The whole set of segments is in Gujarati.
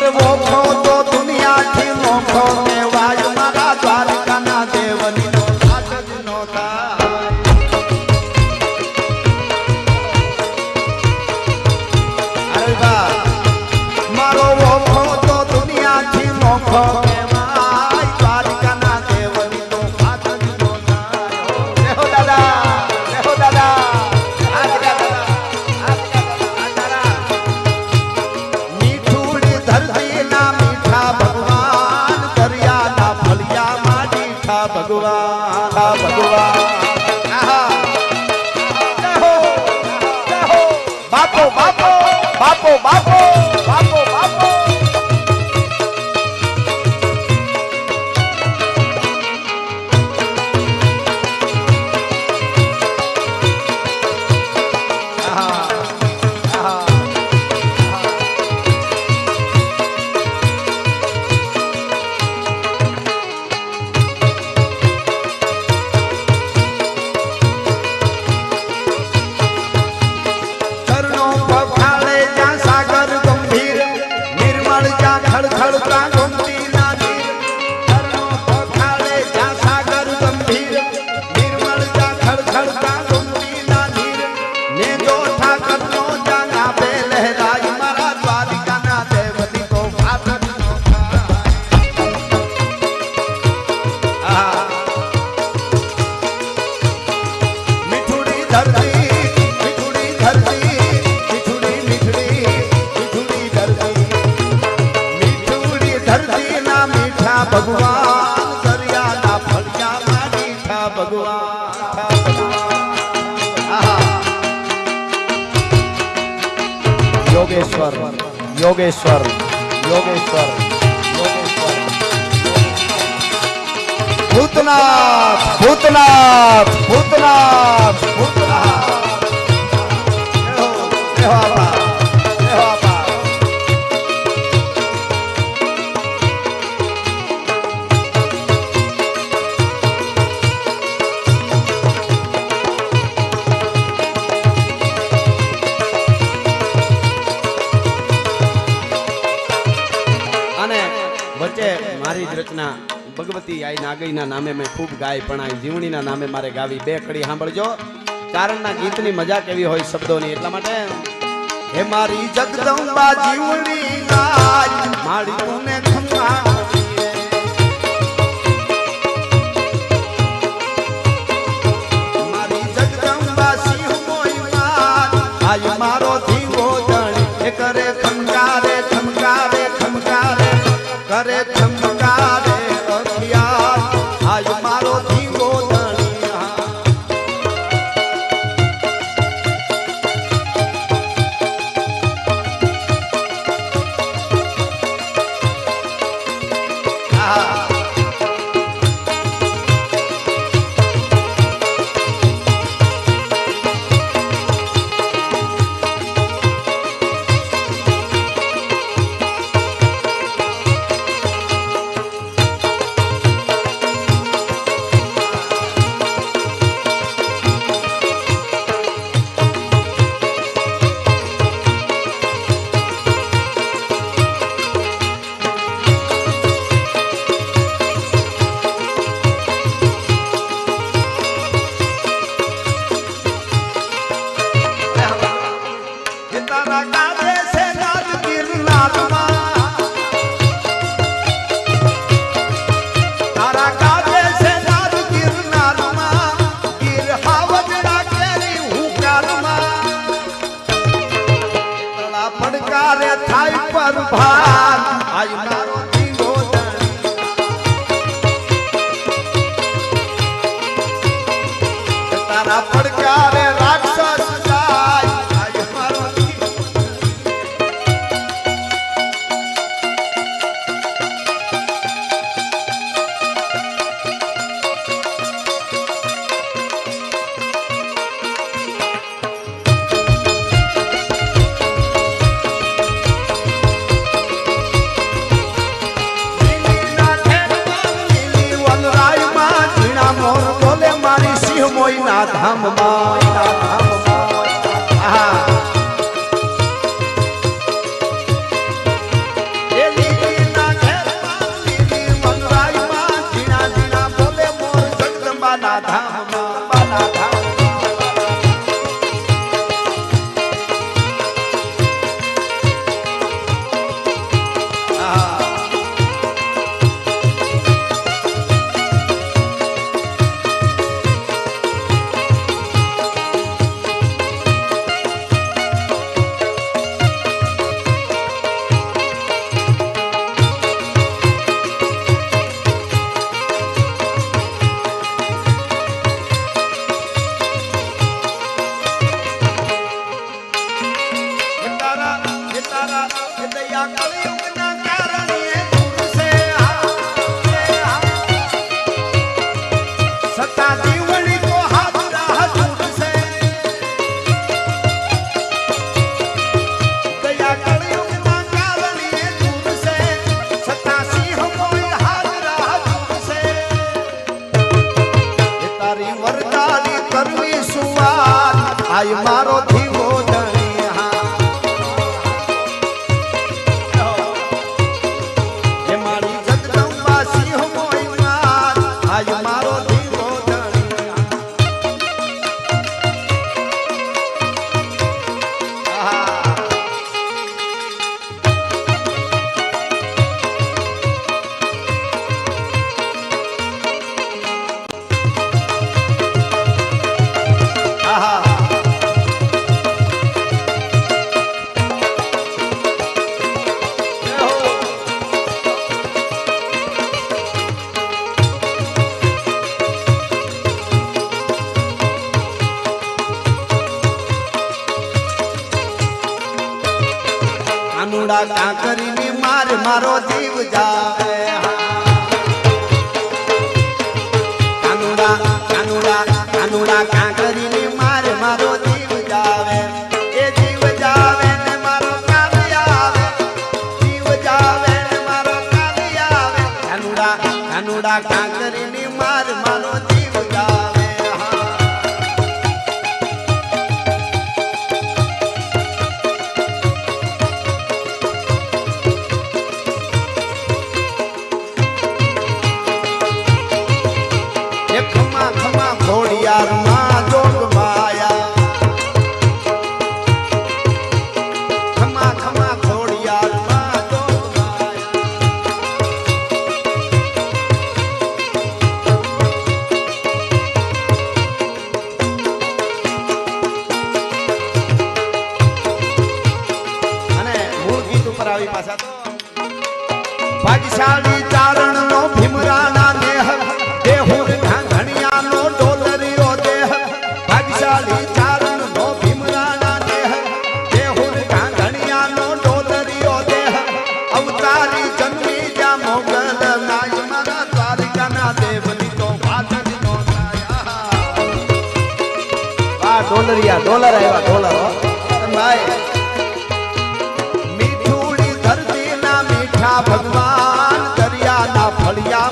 সর্বক্ষত তুমি আছি মখনে Bravo! મારી રચના ભગવતી આઈ નાગઈના નામે મેં ખૂબ ગાય પણ જીવણીના નામે મારે ગાવી. બે કડી સાંભળજો. કારણના ગીતની મજા કેવી હોય શબ્દોની એટલા માટે એ મારી જગદંબા જીવણી ગાય મારી તુને ખમા મારી જગદંબા સિંહ મોઈ માર. આય મારો નાના પડકાર বানা ধাম थोड़ा कांग ભાગશાળી ચારણ નો ભીમરાના દેહ. દેહો ઘાંઘણિયા નો ડોલરીઓ દેહ. ભાગશાળી ચારણ નો ભીમરાના દેહ. દેહો ઘાંઘણિયા નો ડોલરીઓ દેહ. અવતારી જન્મી જ્યાં મોગલ નાય. ડોલર આવ્યા, ડોલર, હો. Yeah.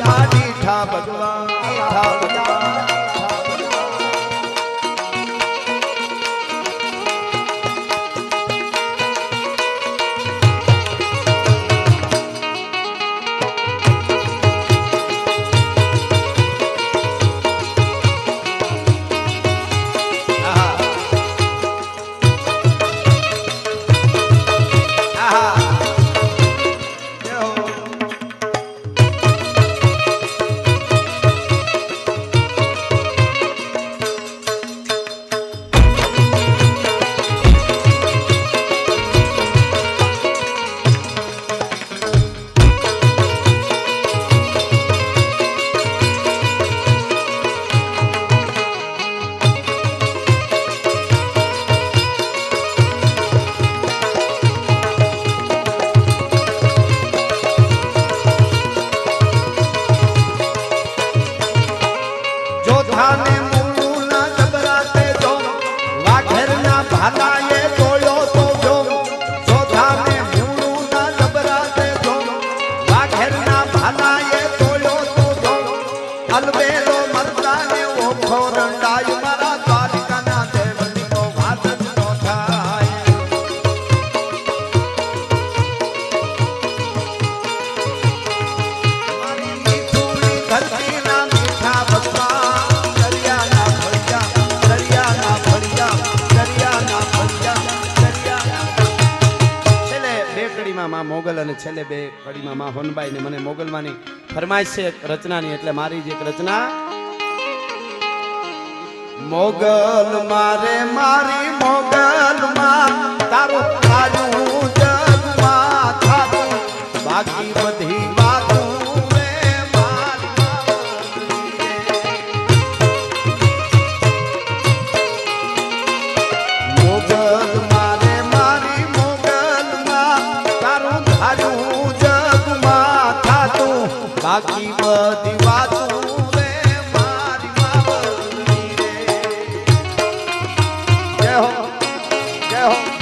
રચના માં મોગલ અને છેલ્લે બે કડીમાં માં હોનબાઈ ને મને મોગલમાંની ફરમાઈશ છે રચનાની, એટલે મારી એક રચના. મોગલ મારે મારી મોગલ માં Yeah.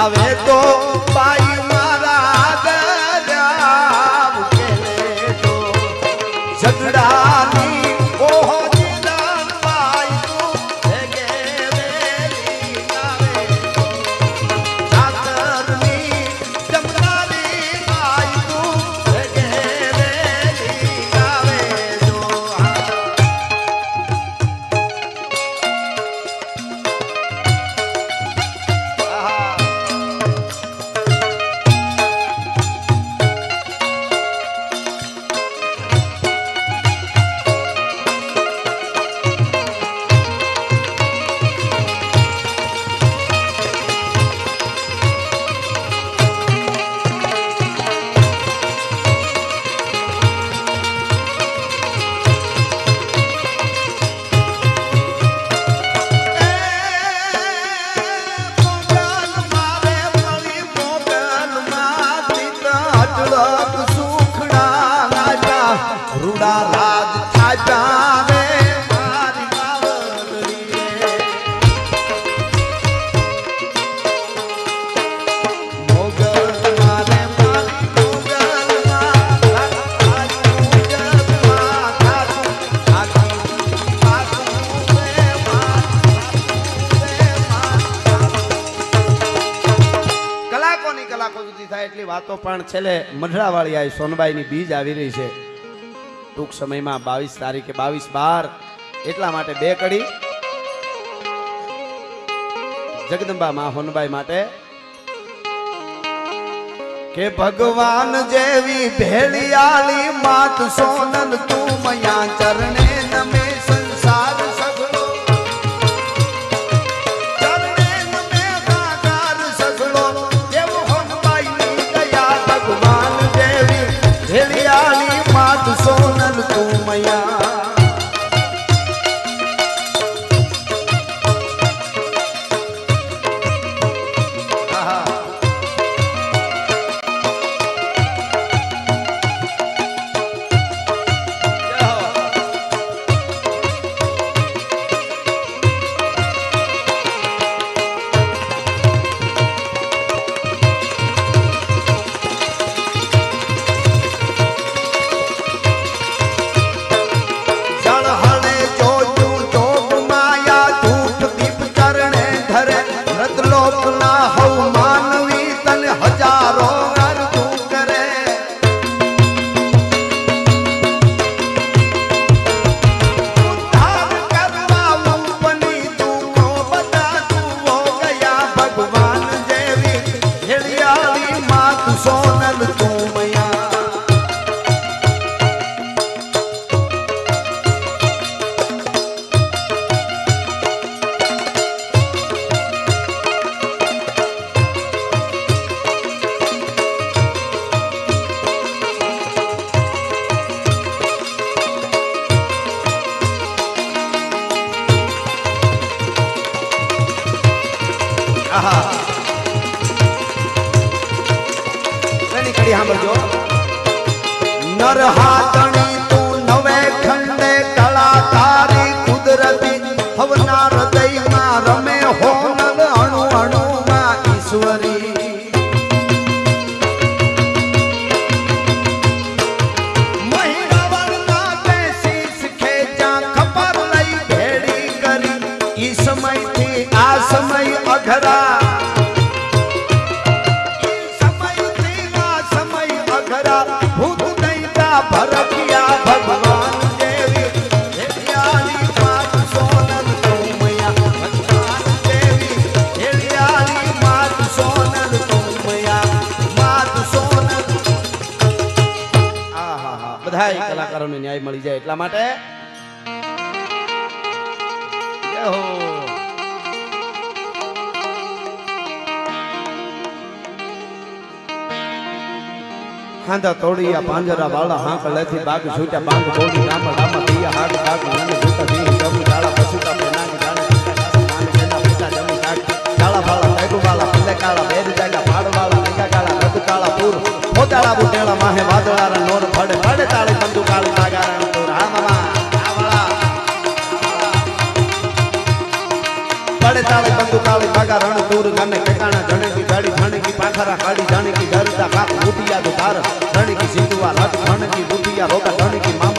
આવે તો થાય એટલી વાતો પણ છેલ્લે મઢડાવાળી આવી સોનબાઈની બીજ આવી રહી છે. ટૂંક સમયમાં બાવીસ તારીખે બાવીસ બાર એટલા માટે બે કડી. જગદંબા માં માટે. કે ભગવાન જેવી ભેળિયાળી માત સોનલ તું મયા ચરણે બધાય કલાકારોને ન્યાય મળી જાય એટલા માટે જય તોડી આ પાંજરા વાળા હાંક લેથી બાગ છૂટ્યા, બાગ તોડી, રામ રામ, દિયા હાક હાક નાને છૂટા દી જમુ ડાળા પછુટા પેનાંગ જાણે પિતા જેના પિતા જમી કાગ ડાળા વાળા કાળા બેર જાગા પાડ પૂર પોતાળા બુટેળા માહે વાદળારા નોર ફડે ફડે તાળે બંદુ કાળી તાગારા પૂર હા મામા પડે તાળે બંદુ કાળી બાગા રણ તૂર ગને ઠેકાણા જણકી ગાડી, જણકી પાખરા કાડી જણકી ડરતા કાક મુટિયા તો તાર જણકી સિંધુવા રાત જણકી બુટિયા રોકા જણકી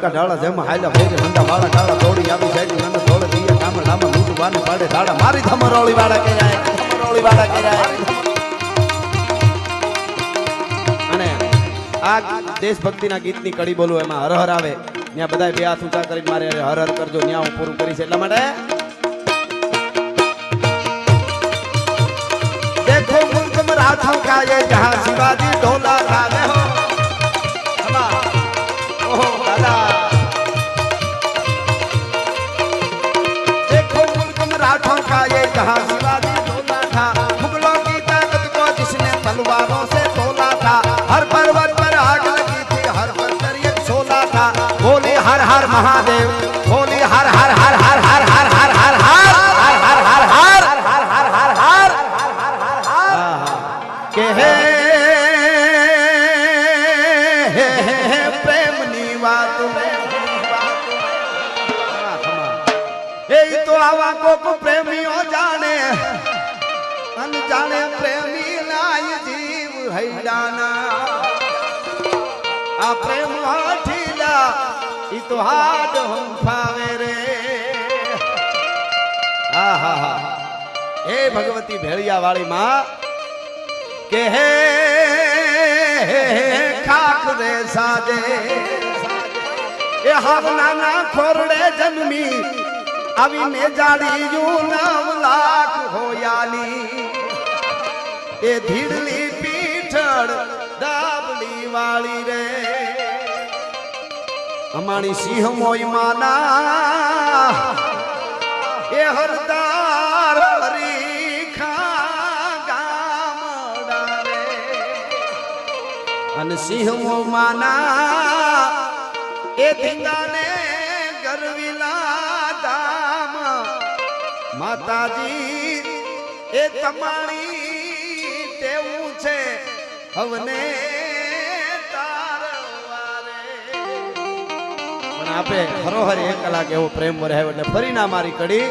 ધમવાને લંકા ઢાળા જેમ હાલ્યા ભોગે મંડા વાળા ઢાળા દોડી આવી જાય નંદ ધોળે દિયા કામ ડામા લૂંટ વાને પાડે ઢાળા મારી ધમરોળી વાળા કે જાય ધમરોળી વાળા કે જાય અને આ દેશભક્તિના ગીતની કડી બોલું એમાં હર હર આવે ત્યાં બધા બે હાથ ઊંચા કરીને મારે હર હર કરજો ત્યાં હું પૂરું કરીશ એટલા માટે देखो मुल्क मराठों का ये जहां शिवाजी डोला था હર હર મહાદેવ હોલી હર હર હર હર હર હર હર હર હર કે હે પ્રેમની વાત એ તો આવા કોક પ્રેમીઓ જાણે અન પ્રેમી લાય જીવ હૈડાના આ પ્રેમ હાથ ઈ તો હાડ હંફાવે રે. હા હા હા એ ભગવતી ભેળિયા વાળી માં કે હે ખાખ રે સાજે. એ હાવનાના ખોરડે જન્મી આવીને જાડી યુ નામ લાખ હોયાની. એ ધીડલી પીઠળ દાબલી વાળી રે. અમારી સિંહ મોય માના. એ હરદાર અને સિંહ માના, એ ધીંગાને ગરવીલા ધામ. માતાજી, એ તમારી તેવું છે. હવને પણ આપે. ખરોખર એક કલાક એવો પ્રેમ વરાયો એટલે ફરી ના મારી કડી.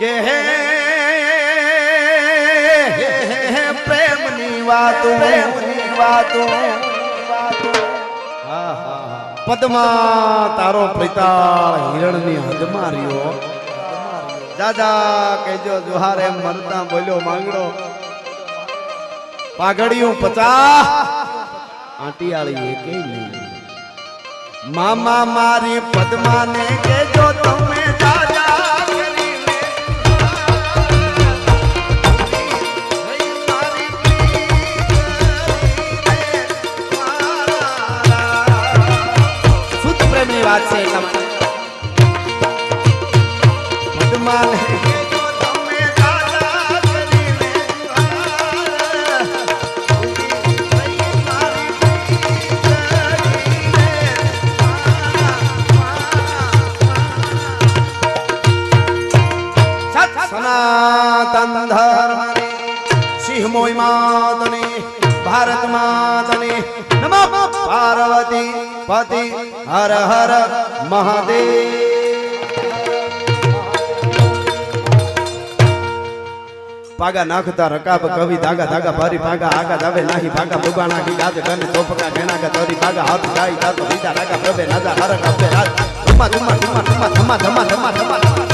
કે હે પ્રેમની વાત. પ્રેમની વાતો. પદ્મા તારો પ્રિતાળ હિરણની હદમાં રહ્યો દાદા કેજો જોહાર એમ મરતા બોલ્યો માંગડો. પાઘડિયું પચા આંટીયાળી એકે નહીં. મામા મારી પદ્માને કેજો તમે જાજા કરીને મારી પ્રીત મારા શુદ્ધ પ્રેમની વાત છે એટલા માટે પદ્માને ધાગા નાખતા રકાબ કવિ ધાગા ધાગા ભારી ભાગા આગા દાવે નાહી ભાગા બુબાણા ગી ગાજ ગને ચોપકા ઘેણા તરી ભાગા હાથ ગાય ગાતો બીજા રાગા પ્રભે નાજા હરક આપે રાજ ધમા ધમા ધમા ધમા ધમા ધમા ધમા